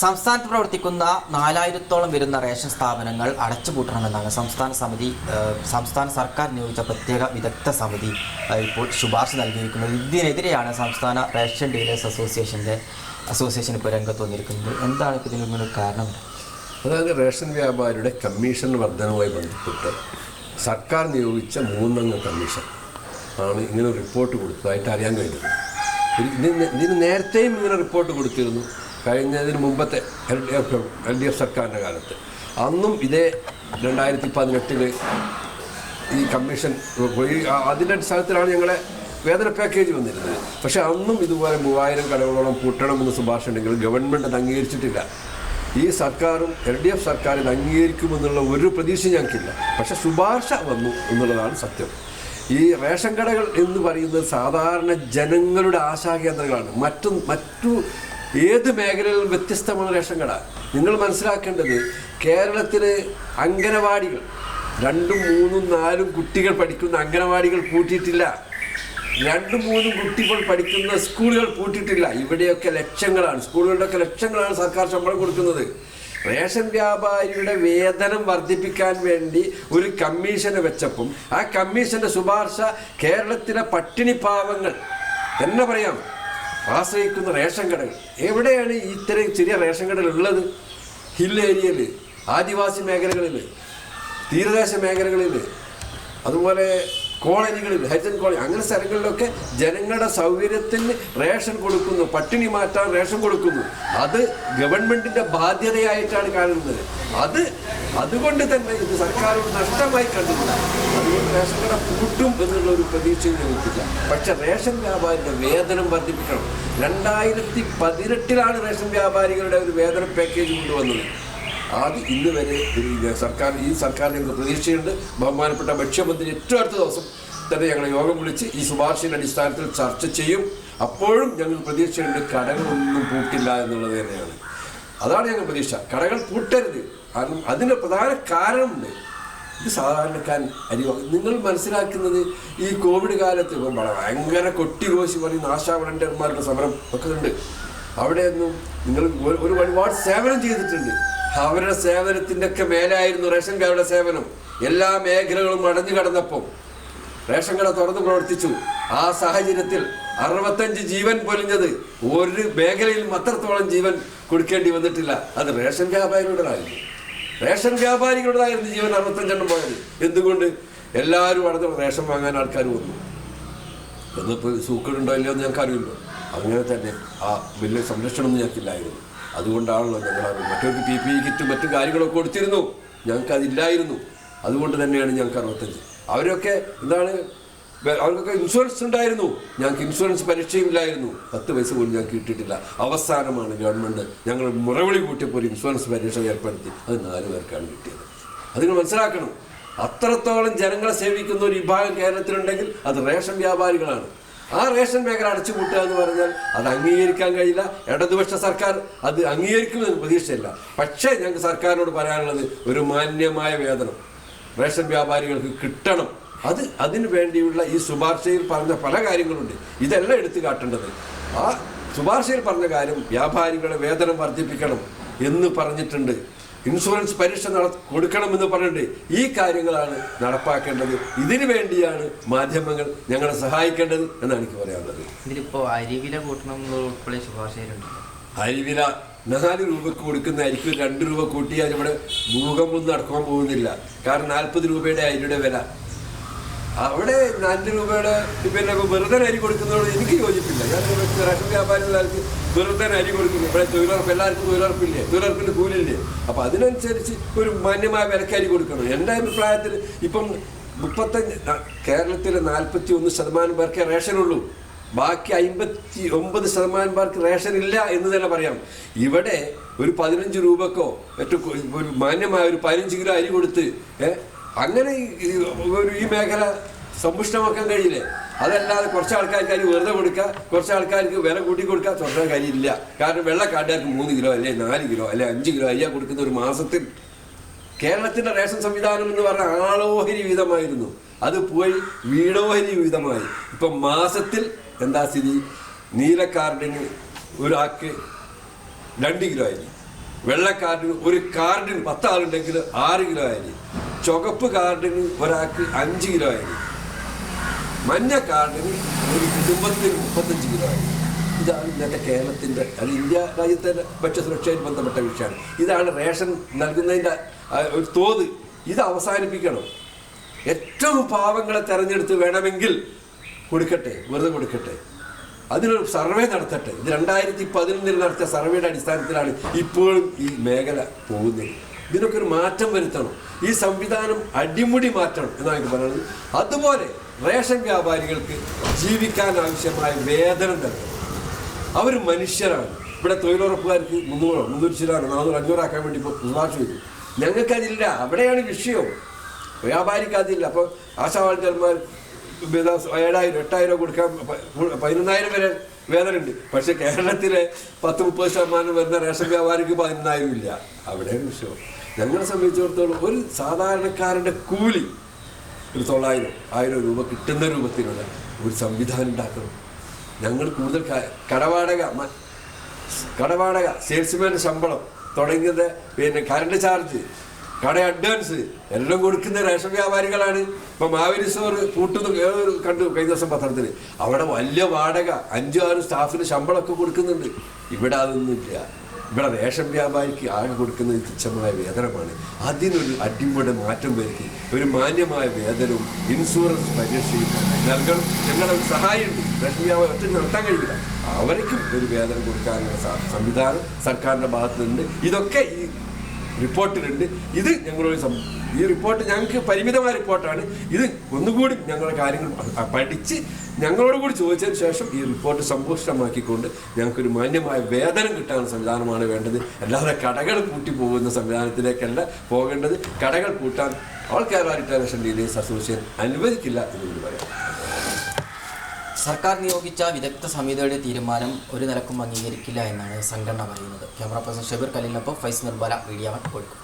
സംസ്ഥാനത്ത് പ്രവർത്തിക്കുന്ന നാലായിരത്തോളം വരുന്ന റേഷൻ സ്ഥാപനങ്ങൾ അടച്ചുപൂട്ടണമെന്നാണ് സംസ്ഥാന സമിതി സംസ്ഥാന സർക്കാർ നിയോഗിച്ച പ്രത്യേക വിദഗ്ധ സമിതി ഇപ്പോൾ ശുപാർശ നൽകിയിരിക്കുന്നത്. ഇതിനെതിരെയാണ് സംസ്ഥാന റേഷൻ ഡീലേഴ്സ് അസോസിയേഷന്റെ അസോസിയേഷൻ ഇപ്പോൾ രംഗത്ത് വന്നിരിക്കുന്നത്. എന്താണ് ഇപ്പോൾ ഇതിനൊരു കാരണം? അതായത് റേഷൻ വ്യാപാരിയുടെ കമ്മീഷൻ വർധനവുമായി ബന്ധപ്പെട്ട് സർക്കാർ നിയോഗിച്ച മൂന്നംഗ കമ്മീഷൻ ആണ് ഇങ്ങനെ റിപ്പോർട്ട് കൊടുത്തതായിട്ട് അറിയാൻ കഴിഞ്ഞത്. ഇതിന് ഇതിന് നേരത്തെയും ഇങ്ങനെ റിപ്പോർട്ട് കൊടുത്തിരുന്നു. കഴിഞ്ഞതിന് മുമ്പത്തെ L D F L D F സർക്കാരിന്റെ കാലത്ത്. അന്നും ഇതേ രണ്ടായിരത്തി പതിനെട്ടിൽ ഈ കമ്മീഷൻ പോയി. അതിന്റെ അടിസ്ഥാനത്തിലാണ് ഞങ്ങളെ വേതന പാക്കേജ് വന്നിരുന്നത്. പക്ഷേ അന്നും ഇതുപോലെ മൂവായിരം കടകളോളം പൂട്ടണമെന്ന് ശുപാർശ ഉണ്ടെങ്കിൽ ഗവൺമെന്റ് അത് അംഗീകരിച്ചിട്ടില്ല. ഈ സർക്കാരും എൽ ഡി എഫ് സർക്കാർ ഇത് അംഗീകരിക്കുമെന്നുള്ള ഒരു പ്രതീക്ഷ ഞങ്ങൾക്കില്ല. പക്ഷേ ശുപാർശ വന്നു എന്നുള്ളതാണ് സത്യം. ഈ റേഷൻ കടകൾ എന്ന് പറയുന്നത് സാധാരണ ജനങ്ങളുടെ ആശാ കേന്ദ്രങ്ങളാണ് മറ്റു മറ്റു ഏത് മേഖലകളിലും വ്യത്യസ്തമാണ് റേഷൻ കട നിങ്ങൾ മനസ്സിലാക്കേണ്ടത് കേരളത്തിലെ അംഗനവാടികൾ രണ്ടും മൂന്നും നാലും കുട്ടികൾ പഠിക്കുന്ന അംഗനവാടികൾ പൂട്ടിയിട്ടില്ല. രണ്ടും മൂന്നും കുട്ടികൾ പഠിക്കുന്ന സ്കൂളുകൾ പൂട്ടിയിട്ടില്ല. ഇവിടെയൊക്കെ ലക്ഷങ്ങളാണ്. സ്കൂളുകളുടെയൊക്കെ ലക്ഷങ്ങളാണ് സർക്കാർ ശമ്പളം കൊടുക്കുന്നത്. റേഷൻ വ്യാപാരിയുടെ വേതനം വർദ്ധിപ്പിക്കാൻ വേണ്ടി ഒരു കമ്മീഷനെ വെച്ചപ്പം ആ കമ്മീഷന്റെ ശുപാർശ കേരളത്തിലെ പട്ടിണി പാവങ്ങൾ. തന്നെ പറയാം ആശ്രയിക്കുന്ന റേഷൻ കടകൾ. എവിടെയാണ് ഇത്തരം ചെറിയ റേഷൻ കടകൾ ഉള്ളത്? ഹിൽ ഏരിയയിൽ ആദിവാസി മേഖലകളിൽ തീരദേശ മേഖലകളിൽ അതുപോലെ കോളനികളിൽ ഹരിജൻ കോളനി അങ്ങനെ സ്ഥലങ്ങളിലൊക്കെ ജനങ്ങളുടെ സൗകര്യത്തിന് റേഷൻ കൊടുക്കുന്നു പട്ടിണി മാറ്റാൻ റേഷൻ കൊടുക്കുന്നു. അത് ഗവൺമെന്റിന്റെ ബാധ്യതയായിട്ടാണ് കാണുന്നത്. അത് അതുകൊണ്ട് തന്നെ ഇത് സർക്കാർ നഷ്ടമായി കണ്ടില്ല അതുകൊണ്ട് റേഷൻ കട പൂട്ടും എന്നുള്ള ഒരു പ്രതീക്ഷയും ഞങ്ങൾക്കില്ല പക്ഷെ റേഷൻ വ്യാപാരിയുടെ വേതനം വർദ്ധിപ്പിക്കണം. രണ്ടായിരത്തി പതിനെട്ടിലാണ് റേഷൻ വ്യാപാരികളുടെ ഒരു വേതന പാക്കേജ് കൊണ്ടുവന്നത്. അത് ഇന്ന് വരെ സർക്കാർ ഈ സർക്കാരിൽ ഞങ്ങൾക്ക് പ്രതീക്ഷയുണ്ട്. ബഹുമാനപ്പെട്ട ഭക്ഷ്യമന്ത്രി ഏറ്റവും അടുത്ത ദിവസം തന്നെ ഞങ്ങൾ യോഗം വിളിച്ച് ഈ ശുപാർശയുടെ അടിസ്ഥാനത്തിൽ ചർച്ച ചെയ്യും. അപ്പോഴും ഞങ്ങൾ പ്രതീക്ഷയുണ്ട് കടകളൊന്നും പൂട്ടില്ല എന്നുള്ളത് തന്നെയാണ്. അതാണ് ഞങ്ങൾ പ്രതീക്ഷ. കടകൾ പൂട്ടരുത്. കാരണം അതിന്റെ പ്രധാന കാരണമുണ്ട്. ഇത് സാധാരണക്കാരൻ അരി. നിങ്ങൾ മനസ്സിലാക്കുന്നത് ഈ കോവിഡ് കാലത്ത് ഇപ്പം ഭയങ്കര കൊട്ടിഘോഷി കോശി ആശാ സമരം ഒക്കെ ഉണ്ട്. അവിടെയൊന്നും നിങ്ങൾ ഒരു- ഒരു ഒരുപാട് സേവനം ചെയ്തിട്ടുണ്ട്. അവരുടെ സേവനത്തിന്റെ ഒക്കെ മേലായിരുന്നു റേഷൻ കാരുടെ സേവനം. എല്ലാ മേഖലകളും അടഞ്ഞു കടന്നപ്പം റേഷൻ കട തുറന്നു പ്രവർത്തിച്ചു. ആ സാഹചര്യത്തിൽ അറുപത്തഞ്ച് ജീവൻ പൊലിഞ്ഞത് ഒരു മേഖലയിലും അത്രത്തോളം ജീവൻ കൊടുക്കേണ്ടി വന്നിട്ടില്ല. അത് റേഷൻ വ്യാപാരികളുടേതായിരുന്നു. റേഷൻ വ്യാപാരികളുടേതായിരുന്നു ജീവൻ അറുപത്തഞ്ചെണ്ണം പോയത്. എന്തുകൊണ്ട്? എല്ലാവരും അടഞ്ഞ റേഷൻ വാങ്ങാൻ ആൾക്കാർ വന്നു. എന്നിപ്പോൾ സൂക്കേടുണ്ടോ ഇല്ലയോ എന്ന് ഞങ്ങൾക്ക് അറിയില്ലോ അങ്ങനെ തന്നെ ആ വലിയ സംരക്ഷണമൊന്നും ഞങ്ങൾക്കില്ലായിരുന്നു. അതുകൊണ്ടാണല്ലോ ഞങ്ങൾ മറ്റൊരു പി പി കിറ്റും മറ്റു കാര്യങ്ങളൊക്കെ കൊടുത്തിരുന്നു. ഞങ്ങൾക്ക് അതില്ലായിരുന്നു അതുകൊണ്ട് തന്നെയാണ് ഞങ്ങൾക്ക് അറുപത്തഞ്ച്. അവരൊക്കെ എന്താണ് അവർക്കൊക്കെ ഇൻഷുറൻസ് ഉണ്ടായിരുന്നു. ഞങ്ങൾക്ക് ഇൻഷുറൻസ് പരീക്ഷയും ഇല്ലായിരുന്നു പത്ത് പൈസ പോലും ഞങ്ങൾക്ക് കിട്ടിയിട്ടില്ല. അവസാനമാണ് ഗവൺമെന്റ് ഞങ്ങൾ മുറവിളി കൂട്ടിയപ്പോൾ ഒരു ഇൻഷുറൻസ് പരീക്ഷ ഏർപ്പെടുത്തി. അത് നാല് പേർക്കാണ് കിട്ടിയത്. അത് നിങ്ങൾ മനസ്സിലാക്കണം. അത്രത്തോളം ജനങ്ങളെ സേവിക്കുന്ന ഒരു വിഭാഗം കേരളത്തിലുണ്ടെങ്കിൽ അത് റേഷൻ വ്യാപാരികളാണ്. ആ റേഷൻ മേഖല അടച്ചുപൂട്ടുക എന്ന് പറഞ്ഞാൽ അത് അംഗീകരിക്കാൻ കഴിയില്ല. ഇടതുപക്ഷ സർക്കാർ അത് അംഗീകരിക്കുമെന്ന് പ്രതീക്ഷയില്ല. പക്ഷേ ഞങ്ങൾക്ക് സർക്കാരിനോട് പറയാനുള്ളത് ഒരു മാന്യമായ വേതനം റേഷൻ വ്യാപാരികൾക്ക് കിട്ടണം. അത് അതിനു വേണ്ടിയുള്ള ഈ ശുപാർശയിൽ പറഞ്ഞ പല കാര്യങ്ങളുണ്ട്. ഇതെല്ലാം എടുത്തു കാട്ടേണ്ടത്. ആ ശുപാർശയിൽ പറഞ്ഞ കാര്യം വ്യാപാരികളുടെ വേതനം വർദ്ധിപ്പിക്കണം എന്ന് പറഞ്ഞിട്ടുണ്ട്. ഇൻഷുറൻസ് പരീക്ഷ നട കൊടുക്കണമെന്ന് പറഞ്ഞിട്ട് ഈ കാര്യങ്ങളാണ് നടപ്പാക്കേണ്ടത്. ഇതിനു വേണ്ടിയാണ് മാധ്യമങ്ങൾ ഞങ്ങളെ സഹായിക്കേണ്ടത് എന്നാണ് എനിക്ക് പറയാനുള്ളത്. ഇതിലിപ്പോൾ അരിവില കൂട്ടണം ഉൾപ്പെടെ ശുപാർശയിലുണ്ട്. അരിവില നാല് രൂപക്ക് കൊടുക്കുന്ന അരിക്ക് രണ്ട് രൂപ കൂട്ടിയാൽ ഇവിടെ ഭൂകമ്പം നടക്കാൻ പോകുന്നില്ല. കാരണം നാൽപ്പത് രൂപയുടെ അരിയുടെ വില അവിടെ നാല് രൂപയുടെ പിന്നെ വെറുതെ അരി കൊടുക്കുന്നതോട് എനിക്ക് യോജിപ്പില്ല. ഞാൻ റേഷൻ വ്യാപാരികളാർക്ക് വെറുതെ അരി കൊടുക്കുന്നു. ഇവിടെ തൊഴിലുറപ്പ് എല്ലാവർക്കും തൊഴിലുറപ്പില്ലേ? തൊഴിലുറപ്പിന്റെ കൂലില്ലേ? അപ്പോൾ അതിനനുസരിച്ച് ഒരു മാന്യമായ വിലക്ക് അരി കൊടുക്കണം. എന്റെ അഭിപ്രായത്തിൽ ഇപ്പം മുപ്പത്തഞ്ച് കേരളത്തിലെ നാൽപ്പത്തി ഒന്ന് ശതമാനം പേർക്കേ റേഷനുള്ളൂ. ബാക്കി അമ്പത്തി ഒമ്പത് ശതമാനം പേർക്ക് റേഷൻ ഇല്ല എന്ന് തന്നെ പറയാം. ഇവിടെ ഒരു പതിനഞ്ച് രൂപക്കോ ഏറ്റവും ഒരു മാന്യമായ ഒരു പതിനഞ്ച് കിലോ അരി കൊടുത്ത് ഏ, അങ്ങനെ ഒരു ഈ മേഖല സമ്പുഷ്ടമാക്കാൻ കഴിയില്ലേ? അതല്ലാതെ കുറച്ച് ആൾക്കാർക്ക് അതിന് വെറുതെ കൊടുക്കുക കുറച്ച് ആൾക്കാർക്ക് വില കൂട്ടി കൊടുക്കുക സ്വന്തം കാര്യമില്ല കാരണം വെള്ളക്കാട്ടുകാർക്ക് മൂന്ന് കിലോ അല്ലെ നാല് കിലോ അല്ലെ അഞ്ച് കിലോ അയ്യാ കൊടുക്കുന്ന ഒരു മാസത്തിൽ കേരളത്തിന്റെ റേഷൻ സംവിധാനം എന്ന് പറഞ്ഞ ആളോഹരി വിഹിതമായിരുന്നു അത് പോയി വീടോഹരി വിഹിതമായി ഇപ്പം മാസത്തിൽ എന്താ സ്ഥിതി? നീല കാർഡിന് ഒരാൾക്ക് രണ്ട് കിലോ അരി വെള്ള കാർഡിന് ഒരു കാർഡിന് പത്താളുണ്ടെങ്കിൽ ആറ് കിലോ അരി ചുവപ്പ് കാർഡിന് ഒരാൾക്ക് അഞ്ച് കിലോ ആയി. മഞ്ഞ കാർഡിന് ഒരു കുടുംബത്തിന് മുപ്പത്തഞ്ച് കിലോ ആയി. ഇതാണ് ഇന്നത്തെ കേരളത്തിന്റെ അത് ഇന്ത്യ രാജ്യത്തെ ഭക്ഷ്യസുരക്ഷയിൽ ബന്ധപ്പെട്ട വിഷയമാണ്. ഇതാണ് റേഷൻ നൽകുന്നതിന്റെ ഒരു തോത്. ഇത് അവസാനിപ്പിക്കണം. ഏറ്റവും പാവങ്ങളെ തെരഞ്ഞെടുത്ത് വേണമെങ്കിൽ കൊടുക്കട്ടെ വെറുതെ കൊടുക്കട്ടെ. അതിനൊരു സർവേ നടത്തട്ടെ. ഇത് രണ്ടായിരത്തി പതിനൊന്നിൽ നടത്തിയ സർവേയുടെ അടിസ്ഥാനത്തിലാണ് ഇപ്പോഴും ഈ മേഖല പോകുന്നത്. ഇതിനൊക്കെ ഒരു മാറ്റം വരുത്തണം. ഈ സംവിധാനം അടിമുടി മാറ്റണം എന്നാണ് എനിക്ക് പറയുന്നത്. അതുപോലെ റേഷൻ വ്യാപാരികൾക്ക് ജീവിക്കാൻ ആവശ്യമായ വേതനം നൽകണം. അവർ മനുഷ്യരാണ്. ഇവിടെ തൊഴിലുറപ്പുകാർക്ക് മുന്നൂറോ മുന്നൂറ്റി ചിലാണ് നാനൂറ് അഞ്ഞൂറാക്കാൻ വേണ്ടി ഇപ്പോൾ ശുപാർശ ചെയ്തു. ഞങ്ങൾക്കതില്ല. അവിടെയാണ് വിഷയം. വ്യാപാരിക്ക് അതില്ല. അപ്പോൾ ആശാവാൾക്കാരന്മാർ പിന്നെ ഏഴായിരം എട്ടായിരം കൊടുക്കാൻ പതിനൊന്നായിരം വരെ വേതനമുണ്ട് പക്ഷെ കേരളത്തിലെ പത്ത് മുപ്പത് ശതമാനം വരുന്ന റേഷൻ വ്യാപാരിക്ക് പതിനൊന്നായിരം ഇല്ല. അവിടെ വിഷയം ഞങ്ങളെ സംബന്ധിച്ചിടത്തോളം ഒരു സാധാരണക്കാരന്റെ കൂലി ഒരു തൊള്ളായിരം ആയിരം രൂപ കിട്ടുന്ന രൂപത്തിലുള്ള ഒരു സംവിധാനം ഉണ്ടാക്കണം. ഞങ്ങൾ കൂടുതൽ കടവാടക കടവാടക സെയിൽസ്മാന്റെ ശമ്പളം തുടങ്ങിയത് പിന്നെ കറണ്ട് ചാർജ് കട അഡ്വാൻസ്. എല്ലാം കൊടുക്കുന്ന റേഷൻ വ്യാപാരികളാണ്. ഇപ്പൊ മാവേലി സ്റ്റോർ പൂട്ടുന്ന ഏതൊരു കണ്ടു കഴിഞ്ഞ ദിവസം പത്രത്തിൽ അവിടെ വലിയ വാടക അഞ്ചു ആറ് സ്റ്റാഫിന് ശമ്പളമൊക്കെ കൊടുക്കുന്നുണ്ട്. ഇവിടെ അതൊന്നുമില്ല. ഇവിടെ റേഷൻ വ്യാപാരിക്ക് ആകെ കൊടുക്കുന്നത് തുച്ഛമായ വേതനമാണ്. അതിനൊരു അടിമുടെ മാറ്റം വരുത്തി ഒരു മാന്യമായ വേതനവും ഇൻഷുറൻസ് പരിരക്ഷയും നൽകണം. ഞങ്ങളുടെ സഹായമുണ്ട് റേഷൻ വ്യാപാരം ഒറ്റ നടത്താൻ കഴിയില്ല. അവർക്കും ഒരു വേതനം കൊടുക്കാനുള്ള സംവിധാനം സർക്കാരിന്റെ ഭാഗത്തുനിന്നുണ്ട്. ഇതൊക്കെ ഈ റിപ്പോർട്ടിലുണ്ട് ഇത് ഞങ്ങളൊരു സംഭവം ഈ റിപ്പോർട്ട് ഞങ്ങൾക്ക് പരിമിതമായ റിപ്പോർട്ടാണ് ഇത് ഒന്നുകൂടി ഞങ്ങളുടെ കാര്യങ്ങൾ പഠിച്ച് ഞങ്ങളോട് കൂടി ചോദിച്ചതിന് ശേഷം ഈ റിപ്പോർട്ട് സമ്പുഷ്ടമാക്കിക്കൊണ്ട് ഞങ്ങൾക്കൊരു മാന്യമായ വേതനം കിട്ടാനുള്ള സംവിധാനമാണ് വേണ്ടത്. അല്ലാതെ കടകൾ കൂട്ടി പോകുന്ന സംവിധാനത്തിലേക്കല്ല പോകേണ്ടത്. കടകൾ കൂട്ടാൻ all Kerala retail ration dealers association അനുവദിക്കില്ല എന്ന് പറയാം. സർക്കാർ നിയോഗിച്ച വിദഗ്ധ സമിതിയുടെ തീരുമാനം ഒരു നിലക്കും അംഗീകരിക്കില്ല എന്നാണ് സംഘടന പറയുന്നത്. ക്യാമറ പേഴ്സൺ ഷബീർ കലിനൊപ്പം ഫൈസ് നിർബല മീഡിയ വൺ കോഴിക്കോട്.